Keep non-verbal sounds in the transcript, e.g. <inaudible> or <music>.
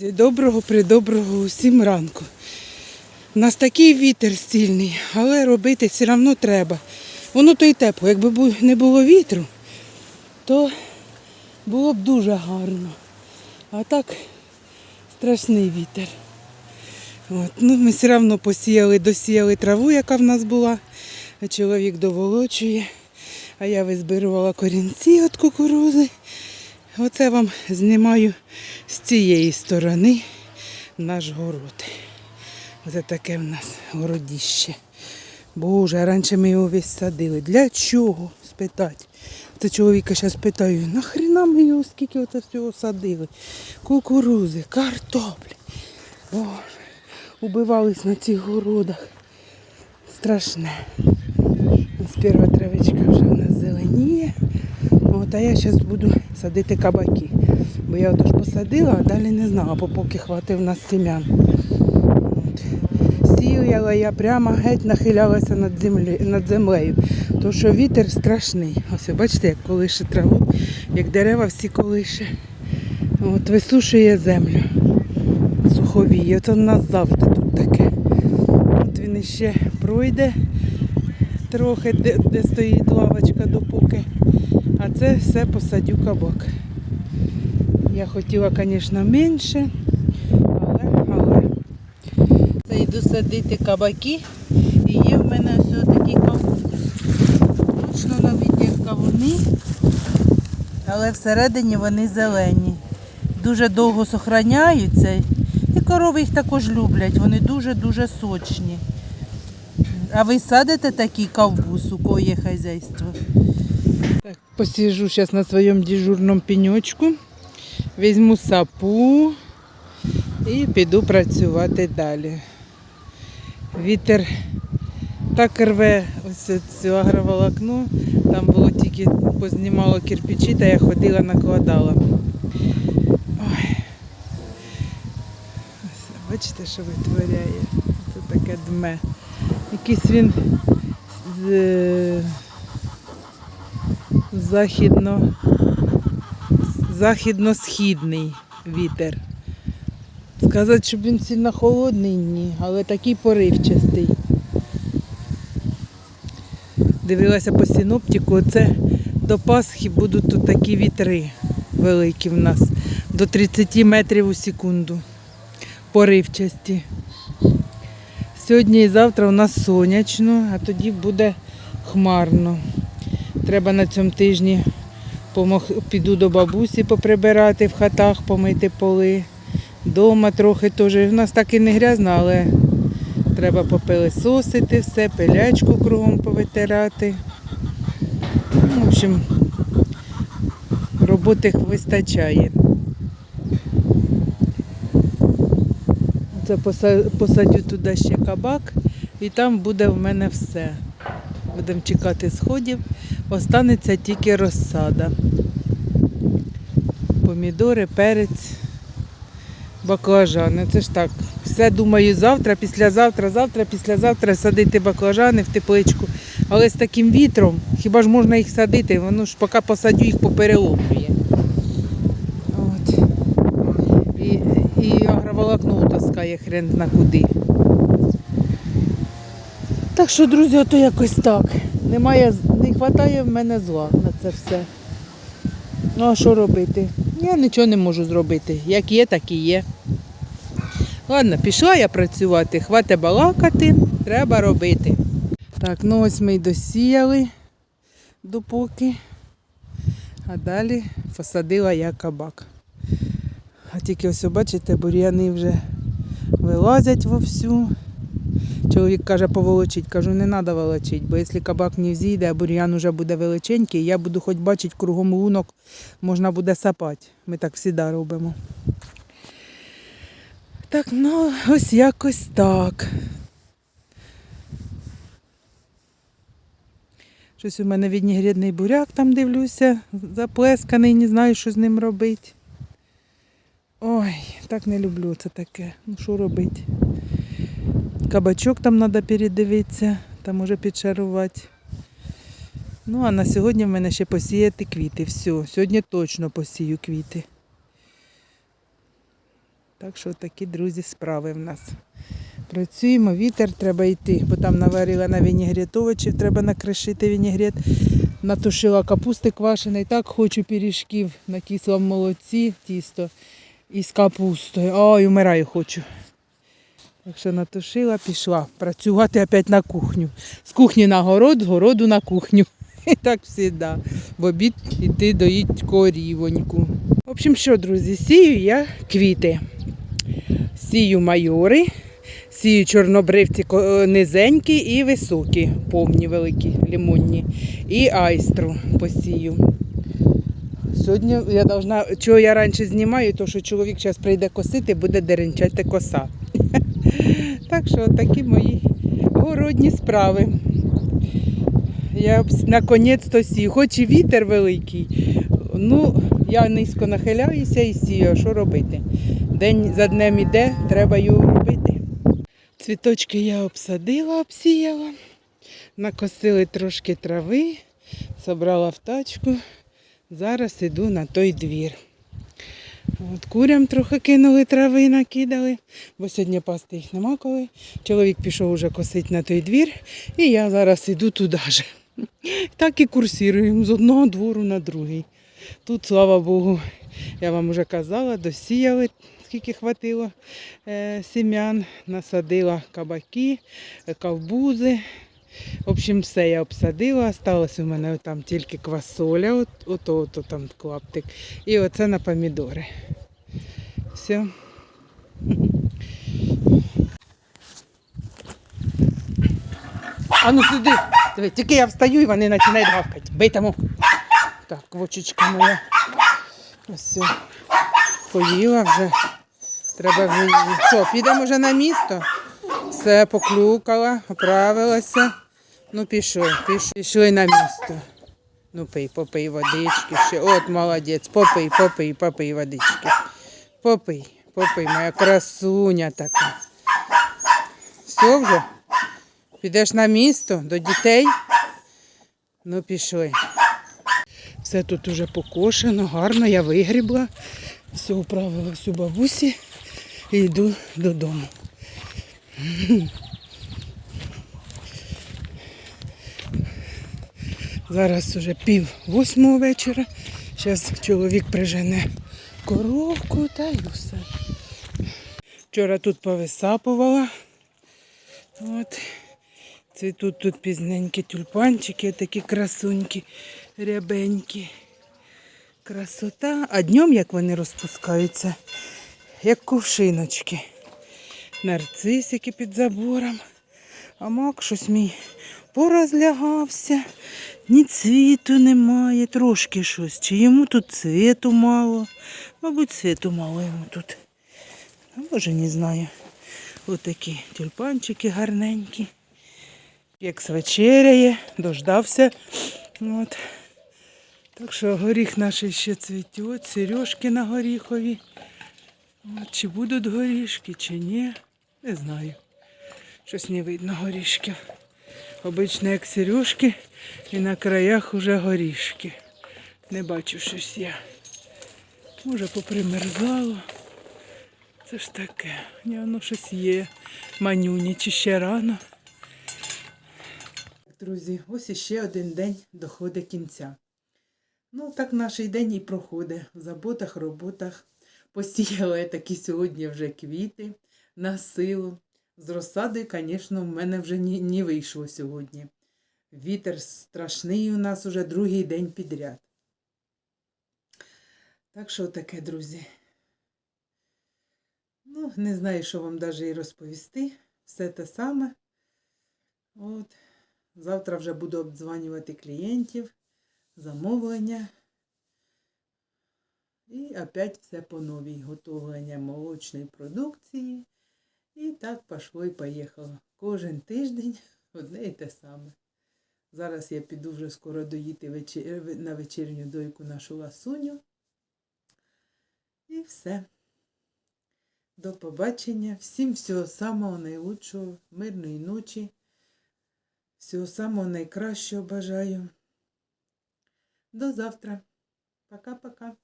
Доброго придоброго усім ранку. У нас такий вітер стільний, але робити все одно треба. Воно то й тепло. Якби не було вітру, то було б дуже гарно. А так страшний вітер. От. Ну, ми все одно посіяли, досіяли траву, яка в нас була. Чоловік доволочує. А я визбирувала корінці від кукурузи. Оце вам знімаю з цієї сторони наш город. Оце таке в нас городіще. Боже, раніше ми його весь садили. Для чого? спитати. Це чоловіка зараз питаю, нахрена ми його скільки оце всього садили? Кукурузи, картоплі. Боже, убивались на цих городах. Страшне. Перша травичка вже в нас зеленіє. От, а я зараз буду садити кабаки. Бо я отож посадила, а далі не знала, бо поки хватив нас семян. От. Сіяла я прямо геть нахилялася над, землі, над землею. Тому що вітер страшний. Ось бачите, як колише траву, як дерева всі колише. От, висушує землю. Суховіє. От у нас завжди тут таке. От він іще пройде трохи, де, де стоїть лавочка допоки. А це все посадю кабак. Я хотіла, звісно, менше, але, але. Це йду садити кабаки. І є в мене ось такий кавун. Точно навіть кавуни, але всередині вони зелені. Дуже довго сохраняються. І корови їх також люблять. Вони дуже-дуже сочні. А ви садите такий ковбус, у кого є хазяйство? Так, посижу зараз на своєму дежурному пеньочку, візьму сапу і піду працювати далі. Вітер так рве ось цю агроволокно. Там було тільки познімало кирпичі, та я ходила, накладала. Ой. Бачите, що витворяє? Це таке дме. Якийсь він з, західно, західно-східний вітер. Сказати, щоб він сильно холодний, ні, але такий поривчастий. Дивилася по синоптику, це до Пасхи будуть тут такі вітри великі в нас. До 30 метрів у секунду. Поривчасті. Сьогодні і завтра у нас сонячно, а тоді буде хмарно. Треба на цьому тижні піду до бабусі поприбирати в хатах, помити поли. Дома трохи теж. У нас так і не грязно, але треба попилисосити все, пилячку кругом повитирати. Ну, В общем, роботи вистачає. Це посадю туди ще кабак і там буде в мене все. Будемо чекати сходів. Останеться тільки розсада. Помідори, перець, баклажани. Це ж так. Все думаю завтра, післязавтра, завтра, післязавтра садити баклажани в тепличку. Але з таким вітром, хіба ж можна їх садити? Воно ж поки посадю їх попереломлює. От. І, і агроволокно таскає хрен зна куди. Так що, друзі, ото якось так. Немає, вистачає в мене зла на це все. Ну а що робити? Я нічого не можу зробити. Як є, так і є. Ладно, пішла я працювати, хватить балакати, треба робити. Так, ну ось ми й досіяли допоки. А далі посадила я кабак. А тільки ось, бачите, бур'яни вже вилазять вовсю. Чоловік каже, поволочить. Кажу, не треба волочити, бо якщо кабак не взійде, а бур'ян вже буде величенький, я буду хоч бачити кругом лунок, можна буде сапати. Ми так завжди робимо. Так, ну ось якось так. Щось у мене віднігрідний буряк там дивлюся, заплесканий, не знаю, що з ним робити. Ой, так не люблю це таке. Ну що робити? Кабачок там треба передивитися, там може підшарувати. Ну, а на сьогодні в мене ще посіяти квіти. Все, сьогодні точно посію квіти. Так що такі, друзі, справи в нас. Працюємо, вітер треба йти, бо там наварила на вінігрет овочів, треба накришити вінігрет. Натушила капусти квашеної. Так хочу пиріжків на кислому молоці, тісто із капустою. Ой, умираю хочу. Так що натушила, пішла працювати опять на кухню. З кухні на город, з городу на кухню. <laughs> І так завжди. В обід іти доїть корівоньку. В общем, що, друзі, сію я квіти. Сію майори, сію чорнобривці низенькі і високі, повні, великі, лимонні. І айстру посію. Сьогодні я должна, чого я раніше знімаю, то що чоловік зараз прийде косити, буде деренчати коса. Так що такі мої городні справи. Я наконець-то сію. Хоч і вітер великий, ну я низько нахиляюся і сію. Що робити? День за днем іде, треба його робити. Цвіточки я обсадила, обсіяла, накосили трошки трави, забрала в тачку. Зараз іду на той двір. От курям трохи кинули трави, накидали, бо сьогодні пасти їх нема коли. Чоловік пішов уже косити на той двір, і я зараз іду туди ж. <laughs> Так і курсіруємо з одного двору на другий. Тут, слава Богу, я вам вже казала, досіяли, скільки хватило е, сім'ян, насадила кабаки, е, ковбузи. В общем, все я обсадила. Осталось у мене там тільки квасоля, от, от, от, там клаптик. І оце на помідори. Все. А ну сюди. Диви, тільки я встаю і вони починають гавкати. Тому. Так, квочечка моя. Ось. Поїла вже. Треба вже. Що, підемо вже на місто? Все, поклюкала, оправилася. Ну, пішли, пішли, пішли на місто. Ну, пий, попий водички ще. От молодець, попий, попий, попий водички. Попий, попий, моя красуня така. Все вже? Підеш на місто до дітей? Ну, пішли. Все тут уже покошено, гарно, я вигрібла. Все управилась у бабусі і йду додому. Зараз уже пів восьмого вечора. Зараз чоловік прижене коровку та й все. Вчора тут повисапувала. От. Цвітуть тут пізненькі тюльпанчики, такі красунькі, рябенькі. Красота. А днем як вони розпускаються, як кувшиночки. Нарцисики під забором. А мак щось мій порозлягався. Ні цвіту немає, трошки щось. Чи йому тут цвіту мало? Мабуть, цвіту мало йому тут. А може, не знаю. Отакі тюльпанчики гарненькі. Як вечеряє, дождався. От. Так що горіх наш ще цвіте, сережки на горіхові. От, чи будуть горішки, чи ні, не знаю. Щось не видно горішків. Обично як сережки і на краях уже горішки. Не бачу щось я. Може попримерзало. Це ж таке. Ні, воно щось є. Манюні чи ще рано. Друзі, ось іще один день доходить кінця. Ну, так наш день і проходить в заботах, роботах. Посіяла я такі сьогодні вже квіти на силу. З розсадою, звісно, в мене вже не, не вийшло сьогодні. Вітер страшний у нас уже другий день підряд. Так що таке, друзі. Ну, не знаю, що вам навіть і розповісти. Все те саме. От. Завтра вже буду обдзванювати клієнтів, замовлення. І опять все по новій. Готовлення молочної продукції. І так пішло і поїхало. Кожен тиждень <laughs> одне і те саме. Зараз я піду вже скоро доїти вечер... на вечірню дойку нашу ласуню. І все. До побачення. Всім всього самого найлучшого, мирної ночі. Всього самого найкращого бажаю. До завтра. Пока-пока.